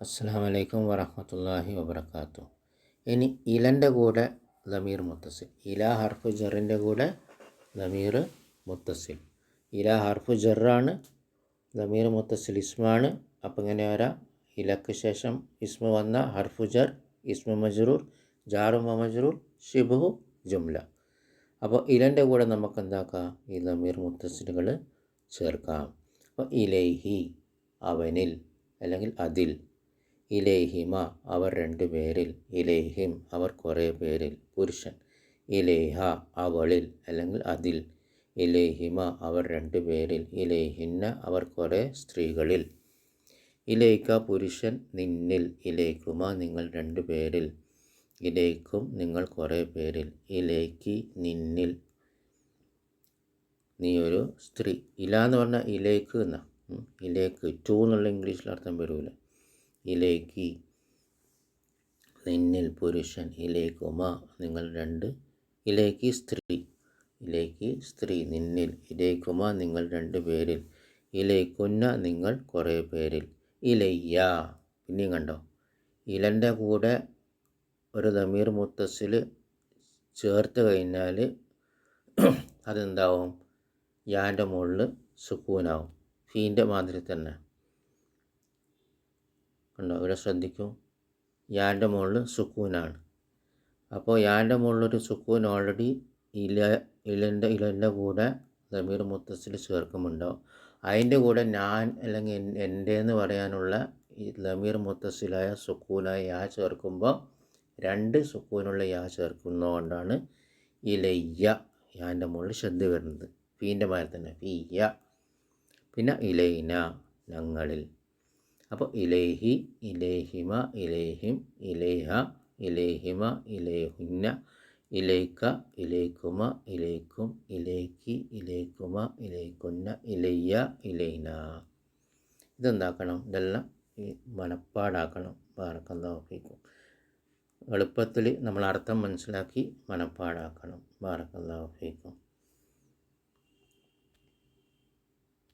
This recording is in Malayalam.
അസ്സാം വലൈക്കും വറഹമത്തല്ലാഹി വബർക്കാത്തു ഇനി ഇലന്റെ കൂടെ ലമീർ മുത്തസിൽ. ഇല ഹർഫ് ജറിന്റെ കൂടെ ലമീർ മുത്തസിൽ. ഇല ഹർഫ് ജറാണ് ലമീർ മുത്തസിൽ ഇസ്മാണ്. അപ്പം ഇങ്ങനെ വരാം. ഇലക്ക് ശേഷം ഇസ്മ വന്ന ഹർഫു ജർ ഇസ്മ മജ്റൂർ ജാറു മജ്റൂർ ഷിബു ജുംല. അപ്പോൾ ഇലന്റെ കൂടെ നമുക്ക് എന്താക്കാം? ഈ ലമീർ മുത്തസിലുകൾ ചേർക്കാം. അപ്പോൾ ഇലൈഹി അവനിൽ അല്ലെങ്കിൽ അതിൽ. ഇലേഹിമ അവർ രണ്ടു പേരിൽ ഇലേഹിം അവർ കുറേ പേരിൽ പുരുഷൻ. ഇലേഹ അവളിൽ അല്ലെങ്കിൽ അതിൽ. ഇലേഹിമ അവർ രണ്ടു പേരിൽ ഇലേഹിന്ന അവർ കുറേ സ്ത്രീകളിൽ. ഇലേക്ക പുരുഷൻ നിന്നിൽ ഇലേക്കുമ നിങ്ങൾ രണ്ടു പേരിൽ. ഇലേക്കും നിങ്ങൾ കുറേ പേരിൽ. ഇലേക്ക് നിന്നിൽ. നീ ഒരു സ്ത്രീ. ഇല എന്ന് പറഞ്ഞാൽ ഇലേക്ക് എന്നാ? ഇലേക്ക്. ടു എന്നുള്ള ഇംഗ്ലീഷിൽ അർത്ഥം വരൂല. ഇലേക്ക്. നിന്നിൽ പുരുഷൻ ഇലേക്കുമ നിങ്ങൾ രണ്ട്. ഇലേക്ക് സ്ത്രീ. ഇലേക്ക് സ്ത്രീ. നിന്നിൽ ഇലേക്കുമ നിങ്ങൾ രണ്ട് പേരിൽ. ഇലേക്കുന്ന നിങ്ങൾ കുറേ പേരിൽ. ഇലയ്യ. പിന്നെയും കണ്ടോ? ഇലന്റെ കൂടെ ഒരു ദമീർ മുത്തസ്സിൽ ചേർത്ത് കഴിഞ്ഞാൽ അതെന്താവും? യാന്റെ മുകളിൽ സുക്കൂനാവും. ഫീന്റെ മാതിരി തന്നെ. കണ്ടോ? ഇവിടെ ശ്രദ്ധിക്കൂ. യാന്റെ മുകളിൽ സുക്കൂനാണ്. അപ്പോൾ യാന്റെ മുകളിലൊരു സുക്കൂൻ ഓൾറെഡി ഇല ഇലന്റെ ഇലന്റെ കൂടെ ദമീർ മുത്തസിൽ ചേർക്കുമുണ്ടോ അതിന്റെ കൂടെ ഞാൻ അല്ലെങ്കിൽ എന്റെ എന്ന് പറയാനുള്ള ഈ ലമീർ മുത്തസിലായ സുക്കൂനായ യാ ചേർക്കുമ്പോൾ രണ്ട് സുക്കൂനുള്ള യാ ചേർക്കുന്നതുകൊണ്ടാണ് ഇലയ്യ യാന്റെ മുകളിൽ ശ്രദ്ധ വരുന്നത്. ഫീന്റെ മാതിരി തന്നെ. ഫീയ പിന്നെ ഇലൈന ഞങ്ങളിൽ. അപ്പോൾ ഇലേഹി ഇലേഹിമ ഇലേഹിം ഇലേഹ ഇലേഹിമ ഇലേഹുന്ന ഇലേക്ക ഇലേക്കുമ ഇലേക്കും ഇലേക്ക് ഇലേക്കുമ ഇലേക്കുന്ന ഇലയ്യ ഇലൈന. ഇതെന്താക്കണം? ഇതെല്ലാം ഈ മനപ്പാടാക്കണം. ബാറക്കല്ലാഫിക്കും എളുപ്പത്തിൽ നമ്മൾ അർത്ഥം മനസ്സിലാക്കി മനപ്പാടാക്കണം. ബാറക്കല്ലാഫിക്കും